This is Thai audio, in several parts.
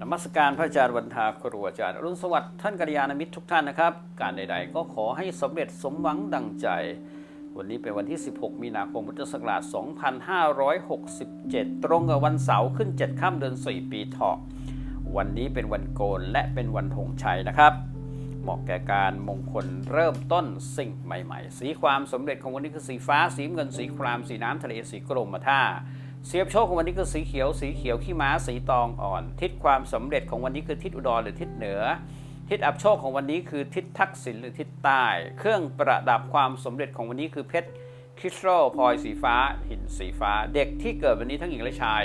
นมัสการพระอาจารย์วันทาครูอาจารย์อรุณสวัสดิ์ท่านกัลยาณมิตรทุกท่านนะครับ การใด ๆ ก็ขอให้สำเร็จสมหวังดังใจ วันนี้เป็นวันที่ 16 มีนาคมพุทธศักราช 2567 ตรงกับวันเสาร์ขึ้น 7 ค่ำเดือน 4 ปีเถาะ วันนี้เป็นวันโกนและเป็นวันธงชัยนะครับ เหมาะแก่การมงคลเริ่มต้นสิ่งใหม่ ๆ สีความสำเร็จของวันนี้คือสีฟ้า สีเงิน สีคราม สีน้ำทะเล สีกรมท่า เสียบโชคของวันนี้คือสีเขียว สีเขียวขี้ม้าสีตองอ่อน ทิศความสำเร็จของวันนี้คือทิศอุดรหรือทิศเหนือ ทิศอับโชคของวันนี้คือทิศทักษิณหรือทิศใต้ เครื่องประดับความสำเร็จของวันนี้คือเพชรคริสตัลพลอยสีฟ้า หินสีฟ้า เด็กที่เกิดวันนี้ทั้งหญิงและชาย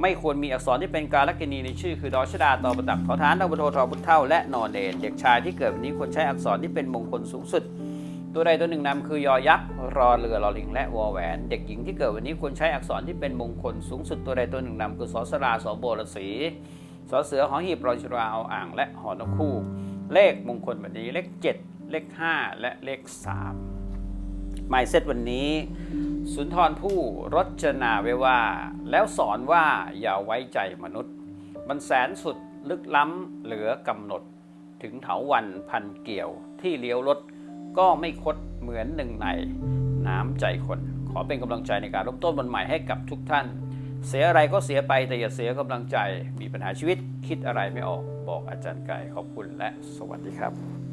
ไม่ควรมีอักษรที่เป็นการลักษณีในชื่อ คือดอชดาตอประดับทอทานดาวโททอพุทเท่าและนอนเนนเด็กชายที่เกิดวันนี้ควรใช้อักษรที่เป็นมงคลสูงสุด ตัวใดตัวหนึ่งนำคือยอยักษ์รอเรือรอลิงและวอแหวน เด็กหญิงที่เกิดวันนี้ควรใช้อักษรที่เป็นมงคลสูงสุดตัวใดตัวหนึ่งนำคือสอสราสอโบรสีสอเสือหอหีบรอชราเอาอ่างและหอนกคู่ เลขมงคลวันนี้เลข 7 เลข 5 และเลข3หมายเซตวันนี้ สุนทรผู้รจนาไว้ว่า แล้วสอนว่าอย่าไว้ใจมนุษย์ มันแสนสุดลึกล้ำเหลือกำหนด ถึงเถาวันพันเกี่ยวที่เลี้ยวรถ ก็ไม่คดเหมือนหนึ่งในน้ำใจคน ขอเป็นกำลังใจในการเริ่มต้นวันใหม่ให้กับทุกท่าน เสียอะไรก็เสียไปแต่อย่าเสียกำลังใจ มีปัญหาชีวิตคิดอะไรไม่ออกบอกอาจารย์ไก่ขอบคุณและสวัสดีครับ